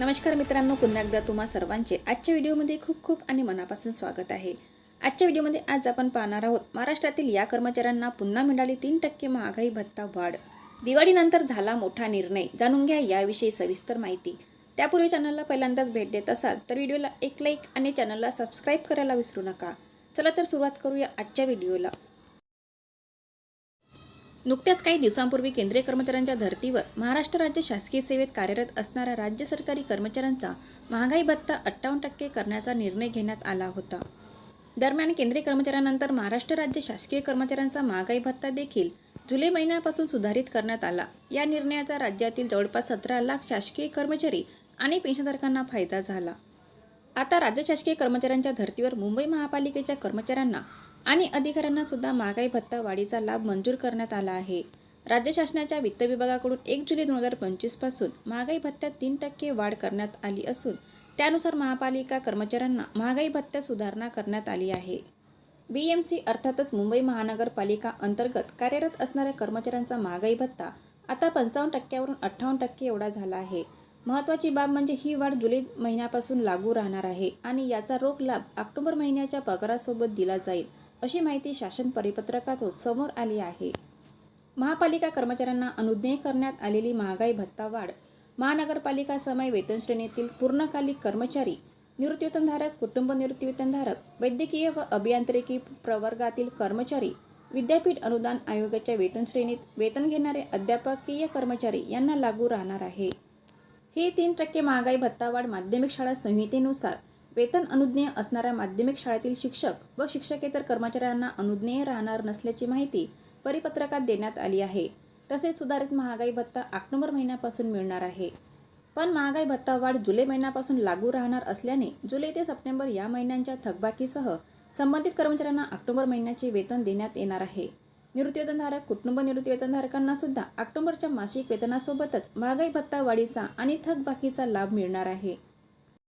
नमस्कार मित्रांनो पुन्हा एकदा तुम्हा सर्वांचे आजच्या व्हिडिओमध्ये खूप खूप आणि मनापासून स्वागत आहे. आजच्या व्हिडिओमध्ये आज आपण पाहणार आहोत महाराष्ट्रातील या कर्मचाऱ्यांना पुन्हा मिळाली तीन टक्के महागाई भत्ता वाढ. दिवाळीनंतर झाला मोठा निर्णय जाणून घ्या याविषयी सविस्तर माहिती. त्यापूर्वी चॅनलला पहिल्यांदाच भेट देत असाल तर व्हिडिओला एक लाईक आणि चॅनलला सबस्क्राईब करायला विसरू नका. चला तर सुरुवात करूया आजच्या व्हिडिओला. नुकत्याच काही दिवसांपूर्वी केंद्रीय कर्मचाऱ्यांच्या धर्तीवर महाराष्ट्र राज्य शासकीय सेवेत कार्यरत असणाऱ्या राज्य सरकारी कर्मचाऱ्यांचा महागाई भत्ता अठ्ठावन्न टक्के करण्याचा निर्णय घेण्यात आला होता. दरम्यान केंद्रीय कर्मचाऱ्यांनंतर महाराष्ट्र राज्य शासकीय कर्मचाऱ्यांचा महागाई भत्ता देखील जुलै महिन्यापासून सुधारित करण्यात आला. या निर्णयाचा राज्यातील जवळपास सतरा लाख शासकीय कर्मचारी आणि पेन्शनधारकांना फायदा झाला. आता राज्य शासकीय कर्मचाऱ्यांच्या धर्तीवर मुंबई महापालिकेच्या कर्मचाऱ्यांना आणि अधिकाऱ्यांना सुद्धा महागाई भत्ता वाढीचा लाभ मंजूर करण्यात आला आहे. राज्य शासनाच्या वित्त विभागाकडून एक जुलै दोन हजार पंचवीसपासून महागाई भत्त्यात तीन टक्के वाढ करण्यात आली असून त्यानुसार महापालिका कर्मचाऱ्यांना महागाई भत्त्यात सुधारणा करण्यात आली आहे. बी एम सी अर्थातच मुंबई महानगरपालिका अंतर्गत कार्यरत असणाऱ्या कर्मचाऱ्यांचा महागाई भत्ता आता पंचावन्न टक्क्यावरून अठ्ठावन्न टक्के एवढा झाला आहे. महत्त्वाची बाब म्हणजे ही वाढ जुलै महिन्यापासून लागू राहणार आहे आणि याचा रोख लाभ ऑक्टोबर महिन्याच्या पगारासोबत दिला जाईल अशी माहिती शासन परिपत्रकातून समोर आली आहे. महापालिका कर्मचाऱ्यांना अनुज्ञेय करण्यात आलेली महागाई भत्ता वाढ महानगरपालिका समय वेतनश्रेणीतील पूर्णकालिक कर्मचारी निवृत्तीवेतनधारक कुटुंब निवृत्तीवेतनधारक वैद्यकीय व अभियांत्रिकी प्रवर्गातील कर्मचारी विद्यापीठ अनुदान आयोगाच्या वेतनश्रेणीत वेतन घेणारे अध्यापकीय कर्मचारी यांना लागू राहणार आहे. ही तीन टक्के महागाई भत्तावाढ माध्यमिक शाळा संहितेनुसार वेतन अनुज्ञेय असणाऱ्या माध्यमिक शाळेतील शिक्षक व शिक्षकेतर कर्मचाऱ्यांना अनुज्ञेय राहणार नसल्याची माहिती परिपत्रकात देण्यात आली आहे. तसेच सुधारित महागाई भत्ता ऑक्टोबर महिन्यापासून मिळणार आहे. पण महागाई भत्ता वाढ जुलै महिन्यापासून लागू राहणार असल्याने जुलै ते सप्टेंबर या महिन्यांच्या थकबाकीसह संबंधित कर्मचाऱ्यांना ऑक्टोबर महिन्याचे वेतन देण्यात येणार आहे. निवृत्तीवेतनधारक कुटुंब निवृत्तीवेतनधारकांना सुद्धा ऑक्टोबरच्या मासिक वेतनासोबतच महागाई भत्ता वाढीचा आणि थकबाकीचा लाभ मिळणार आहे.